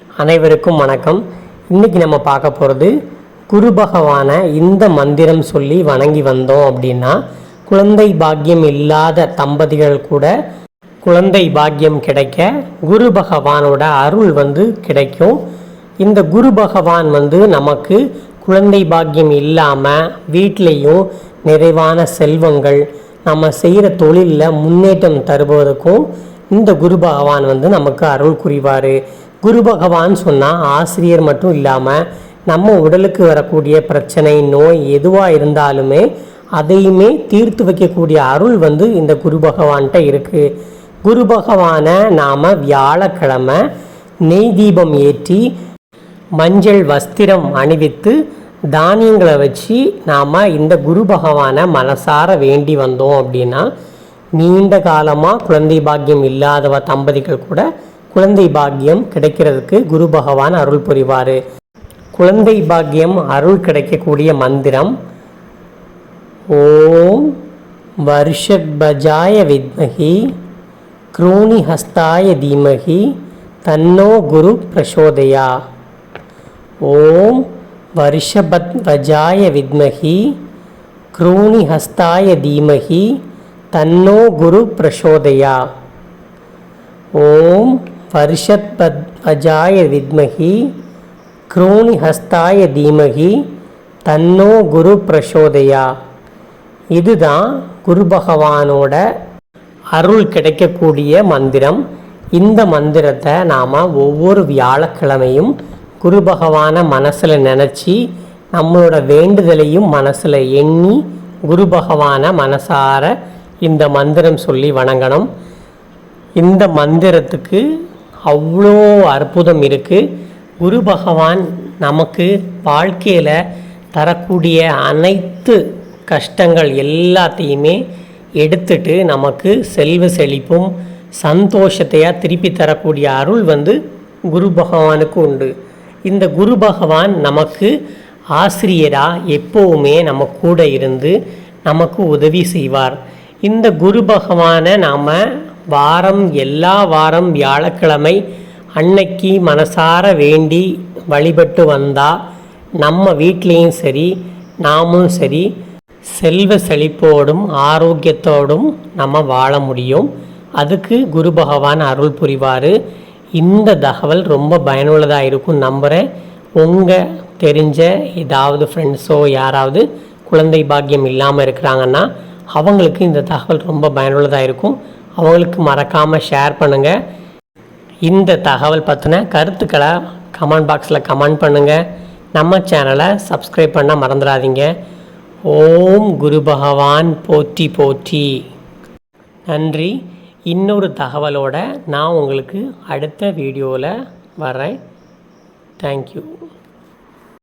அனைவருக்கும் வணக்கம். இன்னைக்கு நம்ம பார்க்க போகிறது குரு பகவானை இந்த மந்திரம் சொல்லி வணங்கி வந்தோம் அப்படின்னா குழந்தை பாக்கியம் இல்லாத தம்பதிகள் கூட குழந்தை பாக்கியம் கிடைக்க குரு பகவானோட அருள் வந்து கிடைக்கும். இந்த குரு பகவான் வந்து நமக்கு குழந்தை பாக்கியம் இல்லாமல் வீட்லேயும் நிறைவான செல்வங்கள் நம்ம செய்கிற தொழிலில் முன்னேற்றம் தருவதற்கும் இந்த குரு பகவான் வந்து நமக்கு அருள் புரிவார். குரு பகவான் சொன்னால் ஆசிரியர் மட்டும் இல்லாமல் நம்ம உடலுக்கு வரக்கூடிய பிரச்சனை நோய் எதுவாக இருந்தாலுமே அதையுமே தீர்த்து வைக்கக்கூடிய அருள் வந்து இந்த குரு பகவான்கிட்ட இருக்குது குரு பகவானை நாம் வியாழக்கிழமை நெய் தீபம் ஏற்றி மஞ்சள் வஸ்திரம் அணிவித்து தானியங்களை வச்சு நாம் இந்த குரு பகவானை மனசார வேண்டி வந்தோம் அப்படின்னா நீண்ட காலமாக குழந்தை பாக்கியம் இல்லாதவ தம்பதிகள் கூட குழந்தை பாக்கியம் கிடைக்கிறதுக்கு குரு பகவான் அருள் புரிவார். குழந்தை பாக்கியம் அருள் கிடைக்கக்கூடிய மந்திரம் ஓம் வருஷத்பஜாய வித்மகி க்ரூணி ஹஸ்தாய தீமகி தன்னோ குரு பிரசோதயா. ஓம் வருஷபத்வஜாய வித்மகி க்ரூணி ஹஸ்தாய தீமகி தன்னோ குரு பிரசோதயா. ஓம் பரிஷத்பத் அஜாய வித்மகி குரோணி ஹஸ்தாய தீமகி தன்னோ குரு பிரசோதையா. இதுதான் குரு பகவானோட அருள் கிடைக்கக்கூடிய மந்திரம். இந்த மந்திரத்தை நாம் ஒவ்வொரு வியாழக்கிழமையும் குரு பகவானை மனசில் நினச்சி நம்மளோட வேண்டுதலையும் மனசில் எண்ணி குரு பகவானை மனசார இந்த மந்திரம் சொல்லி வணங்கணும். இந்த மந்திரத்துக்கு அவ்வளோ அற்புதம் இருக்குது குரு பகவான் நமக்கு வாழ்க்கையில் தரக்கூடிய அனைத்து கஷ்டங்கள் எல்லாத்தையுமே எடுத்துட்டு நமக்கு செல்வ செழிப்பும் சந்தோஷத்தையாக திருப்பி தரக்கூடிய அருள் வந்து குரு பகவானுக்கு உண்டு. இந்த குரு பகவான் நமக்கு ஆசிரியராக எப்போவுமே நம்ம கூட இருந்து நமக்கு உதவி செய்வார். இந்த குரு பகவானை நாம் வாரம் எல்லா வாரம் வியாழக்கிழமை அன்னைக்கு மனசார வேண்டி வழிபட்டு வந்தால் நம்ம வீட்லேயும் சரி நாமும் சரி செல்வ செழிப்போடும் ஆரோக்கியத்தோடும் நம்ம வாழ முடியும். அதுக்கு குரு பகவான் அருள் புரிவார். இந்த தகவல் ரொம்ப பயனுள்ளதாக இருக்கும் நம்புகிறேன் உங்கள் தெரிஞ்ச ஏதாவது ஃப்ரெண்ட்ஸோ யாராவது குழந்தை பாக்கியம் இல்லாமல் இருக்கிறாங்கன்னா அவங்களுக்கு இந்த தகவல் ரொம்ப பயனுள்ளதாக இருக்கும். அவங்களுக்கு மறக்காமல் ஷேர் பண்ணுங்கள் இந்த தகவல் பற்றின கருத்துக்களை கமெண்ட் பாக்ஸில் கமெண்ட் பண்ணுங்கள் நம்ம சேனலை சப்ஸ்கிரைப் பண்ண மறந்துடாதீங்க. ஓம் குரு பகவான் போற்றி போற்றி. நன்றி. இன்னொரு தகவலோட நான் உங்களுக்கு அடுத்த வீடியோவில் வரேன் தேங்க்யூ